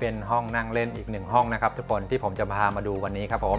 เป็นห้องนั่งเล่นอีกหนึ่งห้องนะครับ ทุกคนที่ผมจะพามาดูวันนี้ครับผม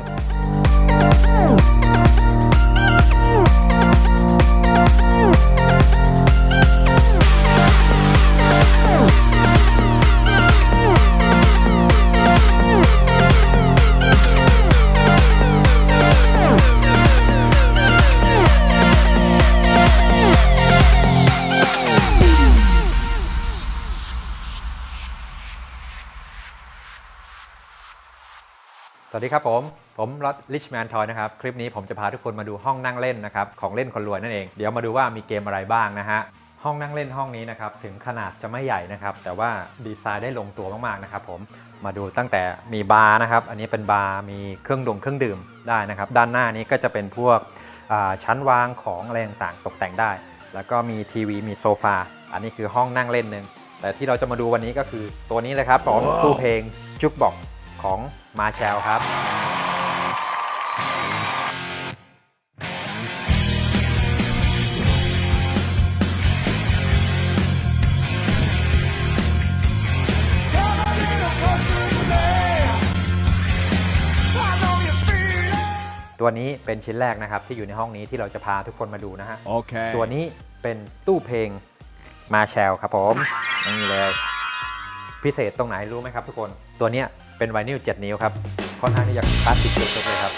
สวัสดีครับผม ผมร o ดลิชแมนทอยนะครับ คลิปนี้ผมจะพาทุกคนมาดูห้องนั่งเล่นนะครับ ของเล่นคนรวยนั่นเอง เดี๋ยวมาดูว่ามีเกมอะไรบ้างนะฮะ ห้องนั่งเล่นห้องนี้นะครับ ถึงขนาดจะไม่ใหญ่นะครับ แต่ว่าดีไซน์ได้ลงตัวมากๆนะครับผมมาดูตั้งแต่มีบาร์นะครับ อันนี้เป็นบาร์มีเครื่องดงเครื่องดื่มได้นะครับ ด้านหน้านี้ก็จะเป็นพวกอ่าชั้นวางของอะไรต่างๆตกแต่งได้ แล้วก็มีทีวีมีโซฟา อันนี้คือห้องนั่งเล่นหนึ่งแต่ที่เราจะมาดูวันนี้ก็คือตัวนี้เลยครับของตู้เพลงจุกบอก ของมาแชลครับ ตัวนี้เป็นชิ้นแรกนะครับ ที่อยู่ในห้องนี้ที่เราจะพาทุกคนมาดูนะฮะ Okay. ตัวนี้เป็นตู้เพลงมาแชลครับผมนี่เลย พิเศษตรงไหนรู้ไหมครับทุกคน ตัวเนี้ย เป็นไวนิล7 นิ้วครับ ค่อนข้างที่จะคลาสสิกสุดๆเลยครับ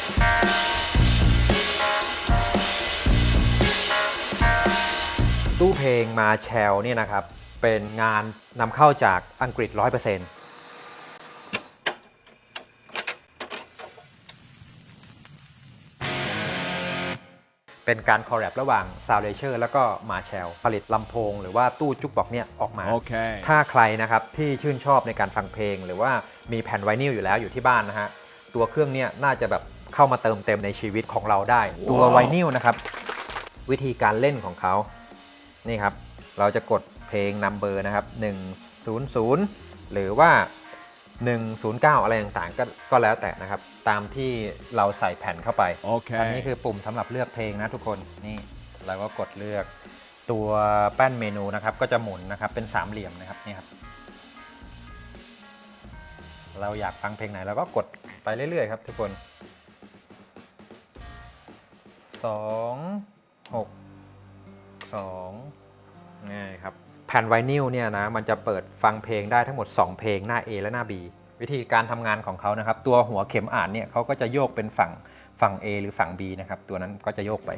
ตู้เพลงมาแชลเนี่ยนะครับ เป็นงานนำเข้าจากอังกฤษ 100%เป็นการคอลแลบระหว่าง s o u n d l a t u r e แล้วก็ Marshall ผลิตลำโพง หรือว่าตู้จุกบอกเนี่ยออกมา Okay. ถ้าใครนะครับที่ชื่นชอบในการฟังเพลง หรือว่ามีแผ่นไวนิลอยู่แล้วอยู่ที่บ้านนะฮะตัวเครื่องเนี่ยน่าจะแบบเข้ามาเติมเต็มในชีวิตของเราได้ ตัวไวนิลนะครับ วิธีการเล่นของเขา นี่ครับ เราจะกดเพลงนัมเบอร์นะครับ 100 หรือว่า 109 อะไรต่างๆก็ก็แล้วแต่นะครับ ตามที่เราใส่แผ่นเข้าไป อันนี้ Okay. คือปุ่มสำหรับเลือกเพลงนะทุกคนนี่เราก็กดเลือกตัวแป้นเมนูนะครับ ก็จะหมุนนะครับเป็นสามเหลี่ยมนะครับนี่ครับ เราอยากฟังเพลงไหนเราก็กดไปเรื่อยๆครับ ทุกคน2 6 2นี่ครับ แผ่นไวนิลเนี่ยนะมันจะเปิดฟังเพลงได้ทั้งหมด 2 เพลงหน้า A และหน้า B วิธีการทำงานของเขานะครับ ตัวหัวเข็มอ่านเนี่ยเขาก็จะโยกเป็นฝั่งฝั่ง A หรือฝั่ง B นะครับ ตัวนั้นก็จะโยกไป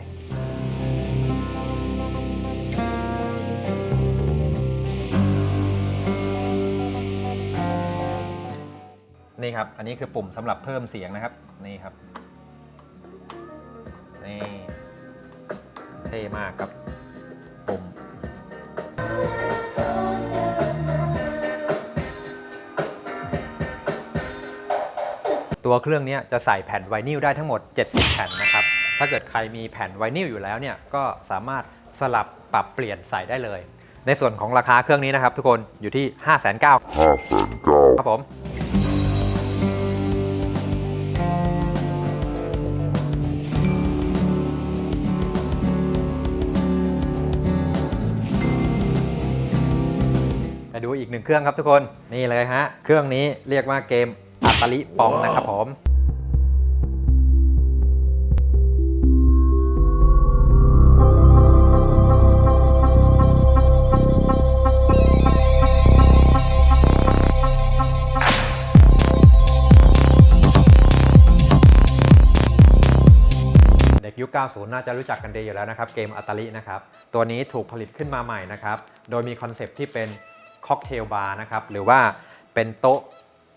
นี่ครับ อันนี้คือปุ่มสำหรับเพิ่มเสียงนะครับ นี่ครับ นี่ เท่มากครับ ตัวเครื่องนี้จะใส่แผ่นไวนิลได้ทั้งหมด 70 แผ่นนะครับ ถ้าเกิดใครมีแผ่นไวนิลอยู่แล้วเนี่ยก็สามารถสลับปรับเปลี่ยนใส่ได้เลย ในส่วนของราคาเครื่องนี้นะครับ ทุกคนอยู่ที่ 5 9 0 0 0ครับผมดูอีกหนึ่งเครื่องครับทุกคนนี่เลยฮะ เครื่องนี้เรียกว่าเกม อัตลิปองนะครับผมเด็กยุค 90 น่าจะรู้จักกันดีอยู่แล้วนะครับ เกมอัตลินะครับ ตัวนี้ถูกผลิตขึ้นมาใหม่นะครับ โดยมีคอนเซปที่เป็นค็อกเทลบาร์นะครับ หรือว่าเป็นโต๊ะ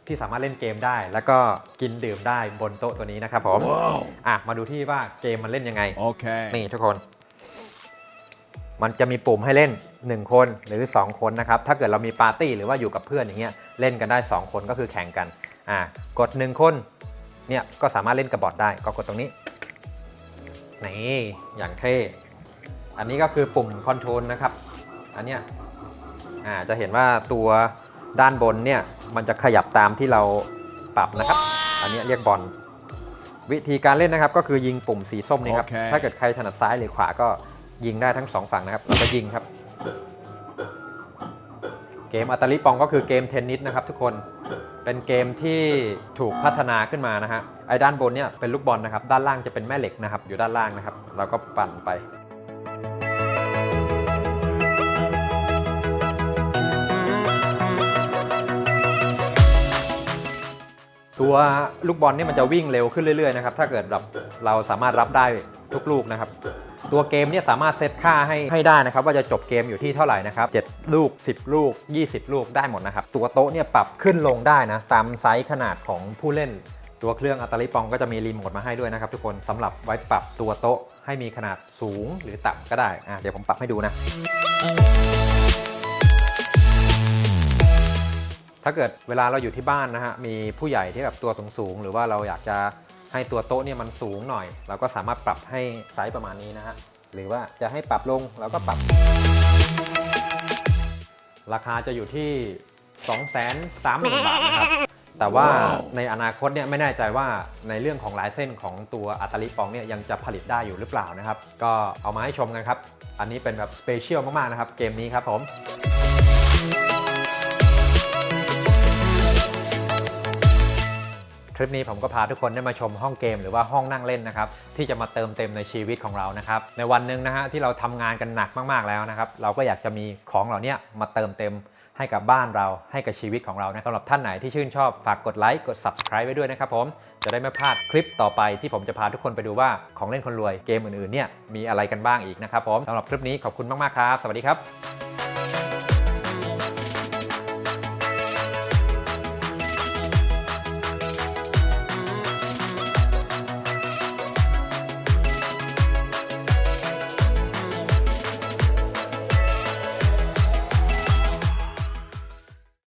ที่สามารถเล่นเกมได้ แล้วก็กินดื่มได้บนโต๊ะตัวนี้นะครับผม Wow. อะมาดูที่ว่าเกมมันเล่นยังไง Okay. นี่ทุกคน มันจะมีปุ่มให้เล่น 1 คนหรือ 2 คนนะครับ ถ้าเกิดเรามีปาร์ตี้หรือว่าอยู่กับเพื่อนอย่างเงี้ยเล่นกันได้ 2 คนก็คือแข่งกันอ่ากด 1 คนเนี่ยก็สามารถเล่นกับบอทได้ก็กดตรงนี้นี่อย่างเท่อันนี้ก็คือปุ่มคอนโทรลนะครับ อันเนี้ยอ่าจะเห็นว่าตัว ด้านบนเนี่ยมันจะขยับตามที่เราปรับนะครับ อันเนี้ยเรียกบอลวิธีการเล่นนะครับ ก็คือยิงปุ่มสีส้มนี่ครับโอเคถ้าเกิดใครถนัดซ้ายหรือขวาก็ยิงได้ทั้งสองฝั่งนะครับเราก็ยิงครับ เกมอัตาลิปองก็คือเกมเทนนิสนะครับ ทุกคนเป็นเกมที่ถูกพัฒนาขึ้นมานะฮะไอ้ด้านบนเนี่ยเป็นลูกบอลนะครับ ด้านล่างจะเป็นแม่เหล็กนะครับ อยู่ด้านล่างนะครับ เราก็ปั่นไป ตัวลูกบอลนี่มันจะวิ่งเร็วขึ้นเรื่อยๆนะครับถ้าเกิดแบบเราสามารถรับได้ทุกลูกนะครับ ตัวเกมเนี่ยสามารถเซตค่าให้ให้ได้นะครับ ว่าจะจบเกมอยู่ที่เท่าไหร่นะครับ7ลูก 10 ลูก 20 ลูกได้หมดนะครับ ตัวโต๊ะเนี่ยปรับขึ้นลงได้นะตามไซส์ขนาดของผู้เล่น ตัวเครื่องอัตลิปองก็จะมีรีโมทมาให้ด้วยนะครับ ทุกคนสำหรับไว้ปรับตัวโต๊ะให้มีขนาดสูงหรือต่ำก็ได้อะเดี๋ยวผมปรับให้ดูนะ ถ้าเกิดเวลาเราอยู่ที่บ้านนะฮะมีผู้ใหญ่ที่แบบตัวสูงๆหรือว่าเราอยากจะให้ตัวโต๊ะเนี่ยมันสูงหน่อย เราก็สามารถปรับให้ไซส์ประมาณนี้นะฮะหรือว่าจะให้ปรับลงเราก็ปรับ ราคาจะอยู่ที่ 2 3 0 0 0 0บาทนะครับแต่ว่าในอนาคตเนี่ยไม่แน่ใจว่าในเรื่องของลายเส้นของตัวอัตลิปองเนี่ยยังจะผลิตได้อยู่หรือเปล่านะครับ ก็เอามาให้ชมกันครับ อันนี้เป็นแบบสเปเชียลมากๆนะครับ เกมนี้ครับผม คลิปนี้ผมก็พาทุกคนได้มาชมห้องเกมหรือว่าห้องนั่งเล่นนะครับที่จะมาเติมเต็มในชีวิตของเรานะครับในวันหนึ่งนะฮะที่เราทำงานกันหนักมาก ๆแล้วนะครับเราก็อยากจะมีของเหล่านี้มาเติมเต็มให้กับบ้านเราให้กับชีวิตของเรานะสำหรับท่านไหนที่ชื่นชอบฝากกดไลค์กด subscribe ไว้ด้วยนะครับผมจะได้ไม่พลาดคลิปต่อไปที่ผมจะพาทุกคนไปดูว่าของเล่นคนรวยเกมอื่นๆเนี่ยมีอะไรกันบ้างอีกนะครับผมสำหรับคลิปนี้ขอบคุณมากๆครับ สวัสดีครับ